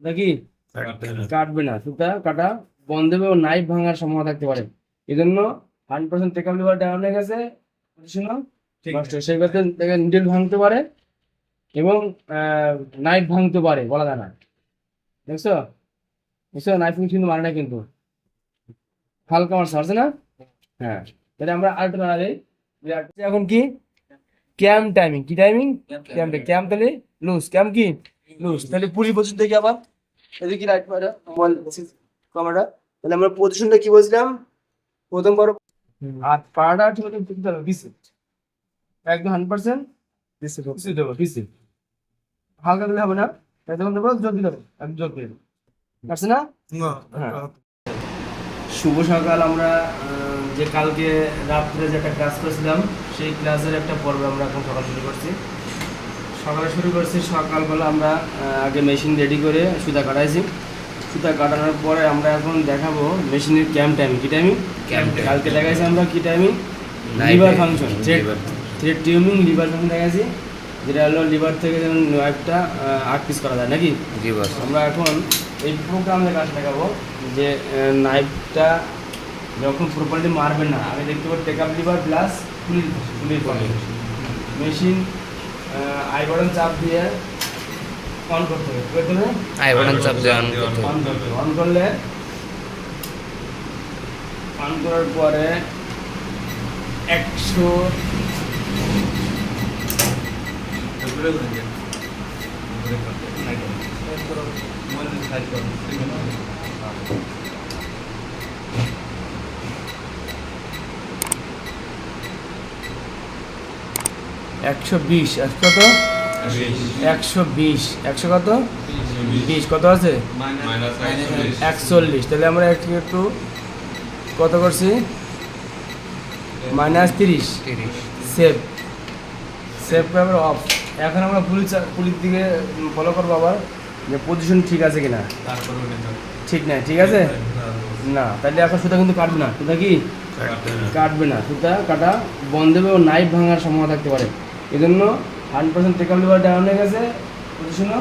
সুতা কি কাটবে না। সুতা কাটা বন্ধ হবে ও নাইফ ভাঙার সম্ভাবনা থাকতে পারে। এই জন্য hundred percent take up lever down হয়ে গেছে। সেই ক্ষেত্রে দেখে নিডল ভাঙতে পারে এবং নাইফ ভাঙতে পারে বলা যায় না। দেখছ? দেখছ? নাইফ কিন্তু মারে না কিন্তু। হালকা মারছে মারছে না? হ্যাঁ। তাহলে আমরা আরেকটা নাড়া দিই এখন কি? ক্যাম টাইমিং কি টাইমিং ক্যাম ক্যাম তাহলে লুজ ক্যাম কি? লুজ তাহলে পুরি পজিশন থেকে আবার এদিকে রাইট মোবাইল ক্যামেরা তাহলে আমরা পজিশনটা কি বলছিলাম? প্রথম করো আর পাড়াটা ঠিক মতো টিকতে হবে বিসি একদম হান্ড্রেড পার্সেন্ট বিসি বিসি দেবো বিসি হালকা দিলে হবে না তখন দেবো জোর দিতে হবে একদম জোর করে পারছে না? হ্যাঁ। শুভ সকাল আমরা আহ, যে কালকে রাত্রে যে একটা ক্লাস করেছিলাম সেই ক্লাসের একটা পর্ব আমরা এখন সকাল শুরু করছি। সকালে শুরু করছি সকালবেলা আমরা আগে মেশিন রেডি করে সুতা কাটাইছি। সুতা কাটানোর পরে আমরা এখন দেখাবো মেশিনের ক্যাম্প টাইম কি টাইমিং কালকে দেখাইছি আমরা কি timing lever function thread timing lever function দেখাইছি যেটা হলো লিভার থেকে যেমন একটা আট পিস করা যায় নাকি? আমরা এখন এই প্রোগ্রামের কাজ দেখাবো যে নাইফটা যখন প্রপারলি মারবে না আমি দেখতে পাবো টেক আপ লিভার প্লাস পুলির পুলির পরে মেশিন আই বাটন চাপ দিয়ে অন করতে হবে করতে আই বাটন চাপ দিয়ে অন করতে অন করতে অন করলে অন করার পরে একশো একশো বিশ একশো কত? একশো বিশ। একশো কত? বিশ। কত আছে? একচল্লিশ। তাহলে আমরা একটু একটু কত করছি? মাইনাস তিরিশ। সেভ। সেভ করে অফ এখন আমরা পুলিশ পুলিশ দিকে ফলো করব আবার যে পজিশন ঠিক আছে কিনা। ঠিক নাই ঠিক আছে? না তাহলে এখন সুতা কিন্তু কাটবে না। সুতা কি? কাটবে না। সুতা কাটা বন্ধ ও নাইফ ভাঙার সম্ভাবনা থাকতে পারে। এই জন্য hundred percent take up lever down হয়ে গেছে পজিশনও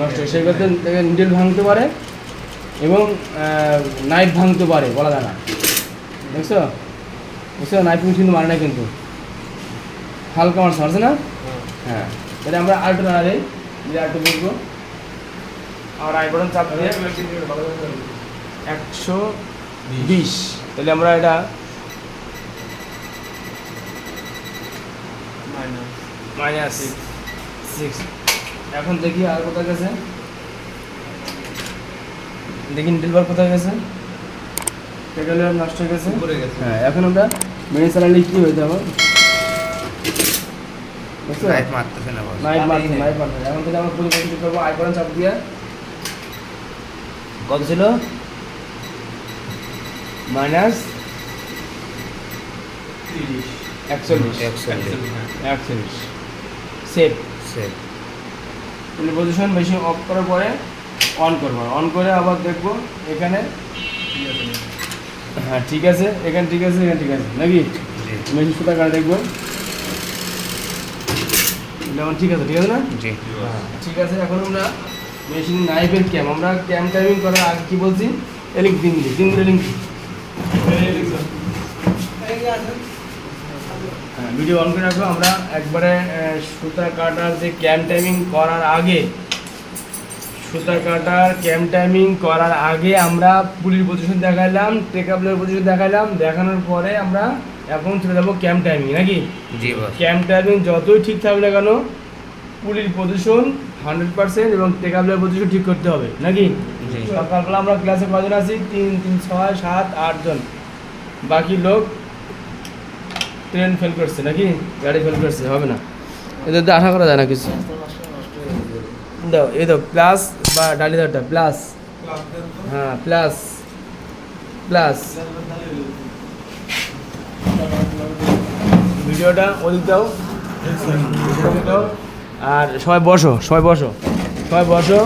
নষ্ট সেই ক্ষেত্রে নিডল ভাঙতে পারে এবং নাইফ ভাঙতে পারে বলা যায় না। দেখছ? দেখছ? নাইফ কিন্তু মারে না কিন্তু। হালকা মারছে মারছে না? হ্যাঁ। তাহলে আমরা আরেকটু নাড়া দিই দিয়ে আরেকটু বুঝব আর আই বাটন চাপ দিয়ে একশো বিশ। তাহলে আমরা এটা মাইনাস সিক্স। এখন দেখি আর কোথায় গেছে? দেখি নিডলবার কোথায় গেছে? পেট্রোলিয়াম নষ্ট হয়ে গেছে। হ্যাঁ এখন আমরা মেনে চালালে কি হয়ে যাব? লাইট মারতেছে না নাইট মারছে নাইট মারছে। এখন থেকে আমরা পরিবর্তন করব। আইকন চাপ দিয়ে। কত ছিল? মাইনাস একচল্লিশ। একচল্লিশ। একচল্লিশ। সেভ। সেভ। তাহলে পজিশন মেশিন অফ করার পরে অন করব। অন করে আবার দেখব এখানে। হ্যাঁ ঠিক আছে। এখানে ঠিক আছে এখানে ঠিক আছে। নাকি? মেশিন সুতা কাটা দেখব। যেমন ঠিক আছে ঠিক আছে না? জি। ঠিক আছে। এখন আমরা মেশিন নাইফের ক্যাম আমরা ক্যাম টাইমিং করার আগে কি বলছি? এলিং তিন দিন দিন হ্যাঁ ভিডিও অন করে রাখব। আমরা একবারে সুতা কাটার যে ক্যাম টাইমিং করার আগে সুতা কাটার ক্যাম টাইমিং করার আগে আমরা পুলির পজিশন দেখাইলাম টেকআপলের পজিশন দেখাইলাম। দেখানোর পরে আমরা এখন চলে যাব ক্যাম টাইমিং নাকি? জি ক্যাম টাইমিং যতই ঠিক থাকবে না কেন পুলির পজিশন হান্ড্রেড পার্সেন্ট এবং টেকআপলের পজিশন ঠিক করতে হবে নাকি? সকালবেলা আমরা ক্লাসে কজন আছি? তিন তিন ছয় সাত আটজন। বাকি লোক ট্রেন ফেল করছে নাকি? গাড়ি ফেল করছে, হবে না। এদের আশা করা যায় না কিছু। দাও, এই দাও প্লাস বা ডালি দাওটা প্লাস হ্যাঁ প্লাস প্লাস ভিডিওটা ওদিক দাও। আর সবাই বসো সবাই বসো। সবাই বসো।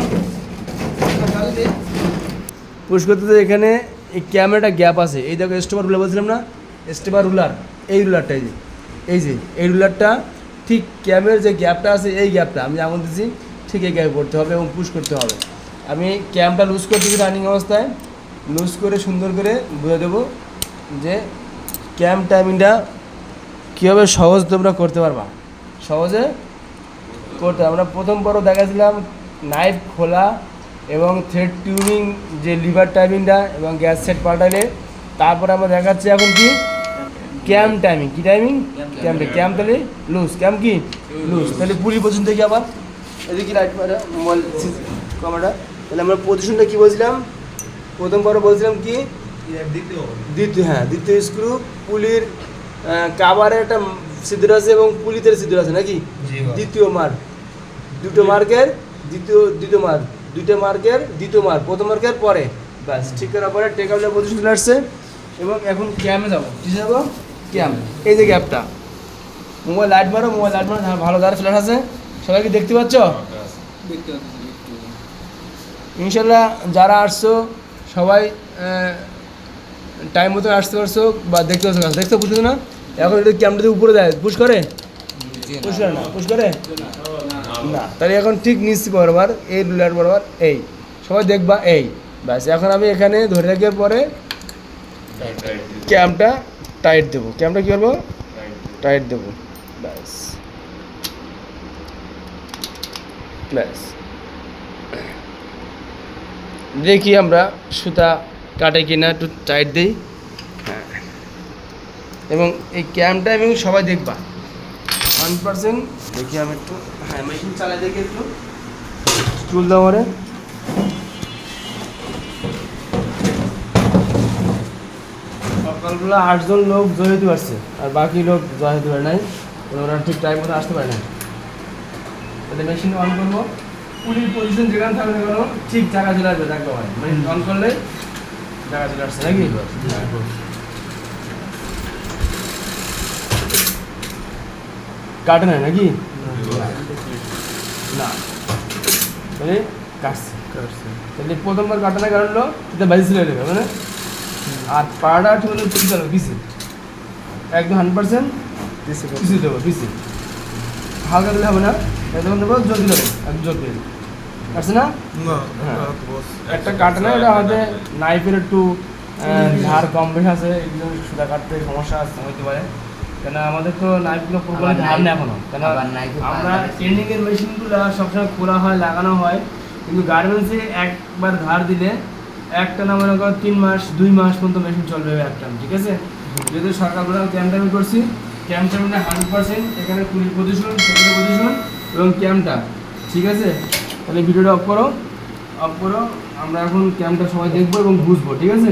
পুশ এখানে এই ক্যামেরাটা গ্যাপ আছে। এই দেখো, স্টেপার রুলার বলছিলাম না? স্টেপার রুলার এই রুলারটা, এই যে এই যে, এই রুলারটা, ঠিক ক্যামের যে গ্যাপটা আছে, এই গ্যাপটা, আমি যেমন দিচ্ছি ঠিক এই গ্যাপে করতে হবে এবং পুশ করতে হবে। আমি ক্যামটা লুজ করতেছি রানিং অবস্থায়। লুজ করে, সুন্দর করে বুঝে দেবো যে ক্যাম টাইমিংটা কীভাবে সহজ তোমরা করতে পারবা। সহজে করতে আমরা প্রথম পর্ব দেখাছিলাম নাইফ খোলা এবং থ্রেড টিউনিং যে লিভার টাইমিংটা এবং গ্যাস সেট পাল্টালে তারপরে আমরা দেখাচ্ছি এখন কি ক্যাম টাইমিং কি টাইমিং ক্যাম ক্যাম তাহলে লুজ ক্যাম কি? লুজ তাহলে পুরি পজিশন থেকে আবার? এদিকে লাইট মারা মোবাইল ক্যামেরা তাহলে আমরা পজিশনটা কি বলছিলাম? প্রথম পর্ব বলছিলাম কি? দ্বিতীয় হ্যাঁ দ্বিতীয় স্ক্রু পুলির কাভারের একটা সিদ্ধর আছে এবং পুলিতে সিদ্ধর আছে নাকি? দ্বিতীয় মার্ক দুটো মার্কের দ্বিতীয় দ্বিতীয় মার্ক দুটো মার্কের দ্বিতীয় মার্ক প্রথম মার্কের পরে। ব্যাস ঠিক করার পরে টেক আউটের পজিশন চলে আসছে। এবং এখন ক্যামে যাব? কি যাব? ক্যাম। এই যে গ্যাপটা। মোবাইল লাইট মারো, মোবাইল লাইট মারো হ্যাঁ ভালো দাঁড়া ফ্ল্যাশ আছে। সবাই কি দেখতে পাচ্ছ? ইনশাল্লাহ যারা আসছো, সবাই টাইম মতো আসতে পারছ বা দেখতে পাচ্ছ দেখতে বুঝছ না? এখন এটা ক্যামটা উপরে দেয় পুশ করে? পুশ করে না পুশ করে? না, তাহলে এখন ঠিক নিচ্ছি বরাবর, এই রুলার বরাবর, এই। সবাই দেখবা, এই। ব্যাস, এখন আমি এখানে ধরে রাখার পরে, ক্যামটা টাইট দেবো। ক্যামটা কী করব টাইট দেবো। ব্যাস। ব্যাস। দেখি আমরা সুতা কাটে কিনা, একটু টাইট দিই। হ্যাঁ। এবং এই ক্যামটা এবং সবাই দেখবা। ওয়ান পার্সেন্ট দেখি আমি একটু। হ্যাঁ মেশিন চালাই দেখি একটু। স্টুল দাও সকালবেলা আটজন লোক জয় হতে পারছে আর বাকি লোক জয় হতে পারে নাই। ওরা ঠিক টাইম মতো আসতে পারে না তাহলে মেশিন অন করব। পুলির পজিশন যেখানে থাকবে কেন ঠিক জায়গা চলে আসবে দেখতে হয় মেশিন অন করলে জায়গা চলে আসছে নাকি? কাটে না নাকি? না। মানে কাটছে। তাহলে প্রথমবার কাটানো কাটলো সেটা বাজি ছিল দেবে মানে আর পাড়াটা ঠিক মতো পিছিয়ে দেবো পিসি একদম হান্ড্রেড পার্সেন্ট পিছিয়ে দেবো পিসি হালকা দিলে হবে না একদম দেবো জোর দিলে একদম জোর দিয়ে কাটছে না? হ্যাঁ। একটা কাটে না এটা হয়তো নাইফের একটু ধার কম বেশি আছে এগুলো সুতা কাটতে সমস্যা আছে হতে পারে। কেন আমাদের তো নাইফগুলো পুরোপুরি ধার না এখনও। কেন আমরা পাল্টাতে- ট্রেনিং এর মেশিনগুলো সবসময় খোলা হয় লাগানো হয়। কিন্তু গার্মেন্টসে একবার ধার দিলে একটা না মনে করো তিন মাস, দুই মাস পর্যন্ত মেশিন চলবে একটা ঠিক আছে? যেহেতু সকালবেলা ক্যাম্প টাইম করছি ক্যাম্প টাইমটা হান্ড্রেড পার্সেন্ট এখানে কুড়ি পজিশন সেখানে পজিশন এবং ক্যাম্পটা ঠিক আছে? তাহলে ভিডিওটা অফ করো অফ করো, আমরা এখন ক্যাম্পটা সবাই দেখব এবং বুঝব, ঠিক আছে?